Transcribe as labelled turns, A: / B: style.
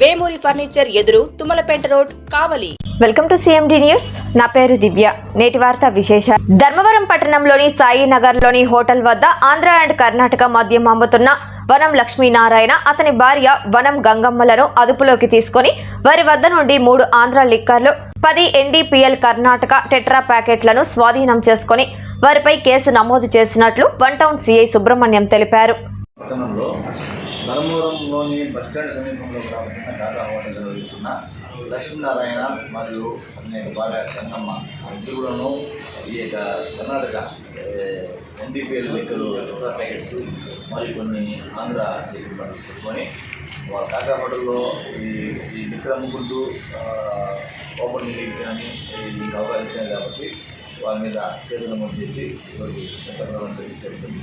A: Vemuri furniture ఎదురు Tummalapeta road Kavali.
B: Welcome to CMD news నా పేరు దివ్య. నేటి వార్త విశేష ధర్మవరం పట్టణంలోని సాయి నగర్లోని హోటల్ వద్ద ఆంధ్ర అండ్ కర్ణాటక మద్యం అమ్ముతున్న వనం లక్ష్మీనారాయణ అతని భార్య వనం గంగమ్మలను అదుపులోకి తీసుకొని వారి వద్ద నుండి మూడు ఆంధ్ర లిక్కర్లు పది ఎన్డీపీఎల్ కర్ణాటక టెట్రా ప్యాకెట్లను స్వాధీనం చేసుకొని వారిపై కేసు నమోదు చేసినట్లు వన్ టౌన్ సిఐ సుబ్రహ్మణ్యం తెలిపారు.
C: పట్టణంలో ధర్మవరంలోని బస్టాండ్ సమీపంలో ప్రారంభించిన టాటా హోటల్ నిర్వహిస్తున్న లక్ష్మీనారాయణ మరియు అనేక భార్య సంగమ్మ ఇద్దరులను ఈ యొక్క కర్ణాటక ఎన్డీపీఎల్ లెక్కలు ప్యాకెట్స్ మరియు కొన్ని ఆంధ్ర లెక్కలు పండించుకొని వాళ్ళ టాటా హోటల్లో ఈ ఈ లెక్కలు అమ్ముకుంటూ ఓపెన్ చేయడానికి దీనికి అవకాశం ఇచ్చారు కాబట్టి వారి మీద కేసు నమోదు చేసి ఇప్పటికి చట్టప్రకారం జరుగుతుంది